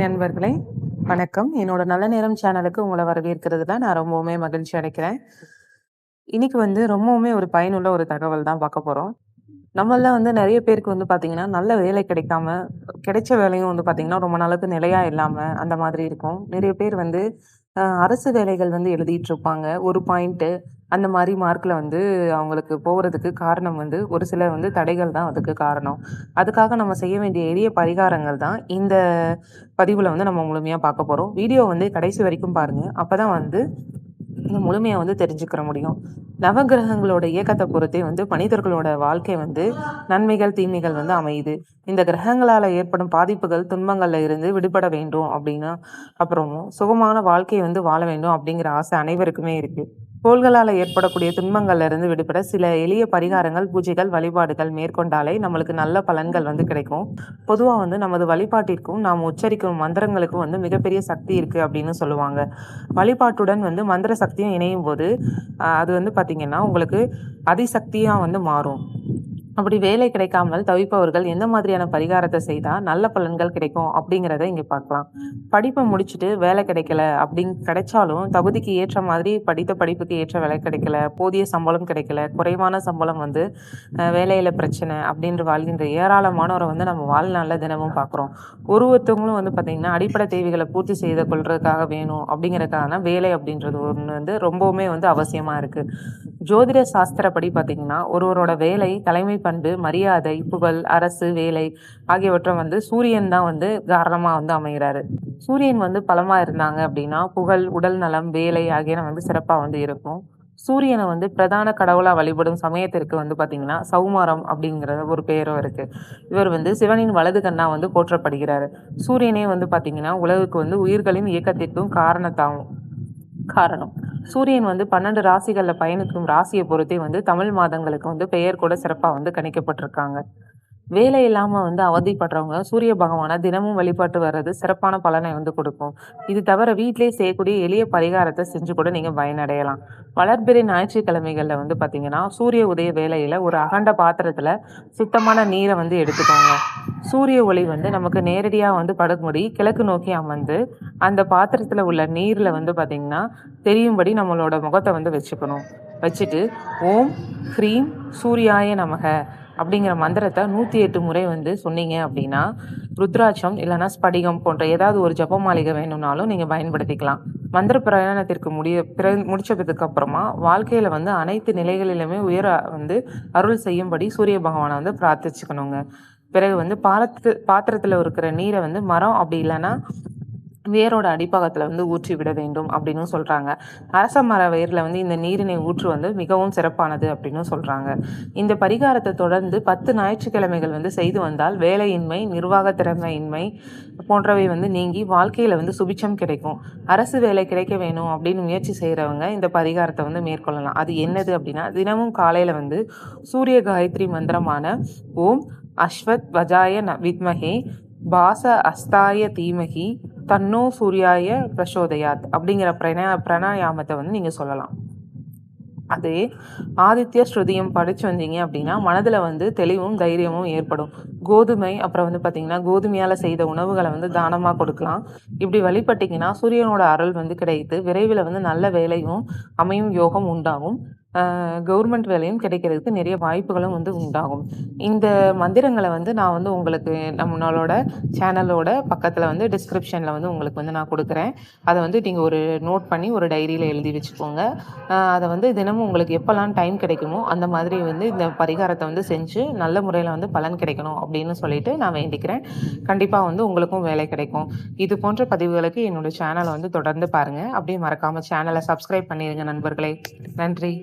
நண்பர்களே வணக்கம். என்னோட நல்ல நேரம் சேனலுக்கு உங்களை வரவேற்கிறதுல நான் ரொம்பவுமே மகிழ்ச்சி அடைக்கிறேன். இன்னைக்கு வந்து ரொம்பவுமே ஒரு பயனுள்ள ஒரு தகவல் தான் பார்க்க போகிறோம் நம்மள வந்து நிறைய பேருக்கு வந்து பார்த்தீங்கன்னா நல்ல வேலை கிடைக்காம கிடைச்ச வேலையும் வந்து பார்த்தீங்கன்னா ரொம்ப நாளுக்கு நிலையா இல்லாமல் அந்த மாதிரி இருக்கும். நிறைய பேர் வந்து அரசு வேலைகள் வந்து எழுதிட்டு இருப்பாங்க. ஒரு பாயிண்ட்டு அந்த மாதிரி மார்க்கில் வந்து அவங்களுக்கு போகிறதுக்கு காரணம் வந்து ஒரு சில வந்து தடைகள் தான் அதுக்கு காரணம். அதுக்காக நம்ம செய்ய வேண்டிய எளிய பரிகாரங்கள் தான் இந்த பதிவில் வந்து நம்ம முழுமையாக பார்க்க போகிறோம் வீடியோ வந்து கடைசி வரைக்கும் பாருங்கள் அப்போ தான் வந்து இந்த வந்து தெரிஞ்சுக்கிற முடியும். நவகிரகங்களோட இயக்கத்தை பொறுத்தே வந்து மனிதர்களோட வாழ்க்கை வந்து நன்மைகள் தீமைகள் வந்து அமையுது. இந்த கிரகங்களால் ஏற்படும் பாதிப்புகள் துன்பங்களில் இருந்து விடுபட வேண்டும் அப்படின்னா அப்புறமும் சுகமான வாழ்க்கையை வந்து வாழ வேண்டும் அப்படிங்கிற ஆசை அனைவருக்குமே இருக்குது கோள்களால் ஏற்படக்கூடிய துன்பங்கள்ல இருந்து விடுபட சில எளிய பரிகாரங்கள் பூஜைகள் வழிபாடுகள் மேற்கொண்டாலே நம்மளுக்கு நல்ல பலன்கள் வந்து கிடைக்கும். பொதுவாக வந்து நமது வழிபாட்டிற்கும் நாம் உச்சரிக்கும் மந்திரங்களுக்கும் வந்து மிகப்பெரிய சக்தி இருக்கு அப்படின்னு சொல்லுவாங்க. வழிபாட்டுடன் வந்து மந்திர சக்தியும் இணையும் போது அது வந்து பார்த்திங்கன்னா உங்களுக்கு அதிசக்தியாக வந்து மாறும். அப்படி வேலை கிடைக்காமல் தவிப்பவர்கள் எந்த மாதிரியான பரிகாரத்தை செய்தால் நல்ல பலன்கள் கிடைக்கும் அப்படிங்கிறத இங்கே பார்க்கலாம். படிப்பை முடிச்சுட்டு வேலை கிடைக்கல அப்படிங் கிடைச்சாலும் தகுதிக்கு ஏற்ற மாதிரி படித்த படிப்புக்கு ஏற்ற வேலை கிடைக்கல போதிய சம்பளம் கிடைக்கல குறைவான சம்பளம் வந்து வேலையில் பிரச்சனை அப்படின்ற வாழ்கின்ற ஏராளமானவரை வந்து நம்ம வாழ்நாளில் தினமும் பார்க்குறோம். ஒரு ஒருத்தவங்களும் வந்து பார்த்திங்கன்னா அடிப்படை தேவைகளை பூர்த்தி செய்து கொள்றதுக்காக வேணும் அப்படிங்கிறதுக்காக தான் வேலை அப்படின்றது ஒன்று வந்து ரொம்பவுமே வந்து அவசியமாக இருக்குது ஜோதிட சாஸ்திரப்படி பார்த்தீங்கன்னா ஒருவரோட வேலை தலைமை பண்பு மரியாதை புகழ் அரசு வேலை ஆகியவற்றை வந்து சூரியன் தான் வந்து காரணமாக வந்து அமைகிறாரு. சூரியன் வந்து பலமாக இருந்தாங்க அப்படின்னா புகழ் உடல் நலம் வேலை ஆகியன வந்து சிறப்பாக வந்து இருக்கும். சூரியனை வந்து பிரதான கடவுளாக வழிபடும் சமயத்திற்கு வந்து பார்த்தீங்கன்னா சௌமாரம் அப்படிங்கிற ஒரு பெயரும் இருக்கு. இவர் வந்து சிவனின் வலது கண்ணா வந்து போற்றப்படுகிறார். சூரியனே வந்து பார்த்தீங்கன்னா உலகுக்கு வந்து உயிர்களின் இயக்கத்திற்கும் காரணத்தாகும் காரணம். சூரியன் வந்து பன்னெண்டு ராசிகளில் பயணிக்கும் ராசியை பொறுத்தே வந்து தமிழ் மாதங்களுக்கு வந்து பெயர் கூட சிறப்பாக வந்து கணிக்கப்பட்டிருக்காங்க. வேலை இல்லாமல் வந்து அவதிப்படுறவங்க சூரிய பகவானை தினமும் வழிபாட்டு வர்றது சிறப்பான பலனை வந்து கொடுக்கும். இது தவிர வீட்டிலே செய்யக்கூடிய எளிய பரிகாரத்தை செஞ்சு கூட நீங்கள் பயனடையலாம். வளர்பிறை ஞாயிற்றுக்கிழமைகளில் வந்து பார்த்தீங்கன்னா சூரிய உதய வேலையில் ஒரு அகண்ட பாத்திரத்தில் சுத்தமான நீரை வந்து எடுத்துக்கோங்க. சூரிய ஒளி வந்து நமக்கு நேரடியாக வந்து படுக்கும்படி கிழக்கு நோக்கி அமர்ந்து அந்த பாத்திரத்தில் உள்ள நீரில் வந்து பார்த்திங்கன்னா தெரியும்படி நம்மளோட முகத்தை வந்து வச்சுக்கணும். வச்சுட்டு ஓம் ஹ்ரீம் சூர்யாய நமக அப்படிங்கிற மந்திரத்தை நூற்றி எட்டு முறை வந்து சொன்னீங்க அப்படின்னா ருத்ராட்சம் இல்லைன்னா ஸ்படிகம் போன்ற ஏதாவது ஒரு ஜப மாளிகை வேணும்னாலும் நீங்கள் பயன்படுத்திக்கலாம். மந்திர பிரயாணத்திற்கு முடிய பிற முடிச்சதுக்கு அப்புறமா வாழ்க்கையில் வந்து அனைத்து நிலைகளிலுமே உயர வந்து அருள் செய்யும்படி சூரிய பகவானை வந்து பிரார்த்திச்சுக்கணுங்க. பிறகு வந்து பாலத்து பாத்திரத்தில் இருக்கிற நீரை வந்து மரம் அப்படி இல்லைன்னா வேரோட அடிப்பாகத்தில் வந்து ஊற்றி விட வேண்டும் அப்படின்னு சொல்கிறாங்க அரச மர வேரில் வந்து இந்த நீரினை ஊற்று வந்து மிகவும் சிறப்பானது அப்படின்னு சொல்கிறாங்க இந்த பரிகாரத்தை தொடர்ந்து பத்து ஞாயிற்றுக்கிழமைகள் வந்து செய்து வந்தால் வேலையின்மை நிர்வாக திறமையின்மை போன்றவை வந்து நீங்கி வாழ்க்கையில் வந்து சுபிட்சம் கிடைக்கும். அரசு வேலை கிடைக்க வேணும் அப்படின்னு முயற்சி செய்கிறவங்க இந்த பரிகாரத்தை வந்து மேற்கொள்ளலாம். அது என்னது அப்படின்னா தினமும் காலையில் வந்து சூரிய காயத்ரி மந்திரமான ஓம் அஸ்வத் வஜாய ந பாச அஸ்தாய தீமகி தன்னோ சூர்யாய பிரசோதயாத் அப்படிங்கிற பிரணா பிரணாயாமத்தை வந்து நீங்கள் சொல்லலாம். அதே ஆதித்ய ஸ்ருதியம் படித்து வந்தீங்க அப்படின்னா மனதில் வந்து தெளிவும் தைரியமும் ஏற்படும். கோதுமை அப்புறம் வந்து பார்த்தீங்கன்னா கோதுமையால் செய்த உணவுகளை வந்து தானமாக கொடுக்கலாம். இப்படி வழிபட்டிங்கன்னா சூரியனோட அருள் வந்து கிடைத்து விரைவில் வந்து நல்ல வேலையும் அமையும் யோகம் உண்டாகும். கவர்மெண்ட் வேலையும் கிடைக்கிறதுக்கு நிறைய வாய்ப்புகளும் வந்து உண்டாகும். இந்த மந்திரங்களை வந்து நான் வந்து உங்களுக்கு நம்மளோட சேனலோட பக்கத்தில் வந்து டிஸ்கிரிப்ஷனில் வந்து உங்களுக்கு வந்து நான் கொடுக்குறேன். அதை வந்து நீங்கள் ஒரு நோட் பண்ணி ஒரு டைரியில் எழுதி வச்சுக்கோங்க. அதை வந்து தினமும் உங்களுக்கு எப்போல்லாம் டைம் கிடைக்குமோ அந்த மாதிரி வந்து இந்த பரிகாரத்தை வந்து செஞ்சு நல்ல முறையில் வந்து பலன் கிடைக்கணும் அப்படின்னு சொல்லிட்டு நான் வேண்டிக்கிறேன். கண்டிப்பாக வந்து உங்களுக்கும் வேலை கிடைக்கும். இது போன்ற பதிவுகளுக்கு என்னோட சேனலை வந்து தொடர்ந்து பாருங்கள் அப்படியே மறக்காமல் சேனலை சப்ஸ்கிரைப் பண்ணிடுங்க நண்பர்களே. நன்றி.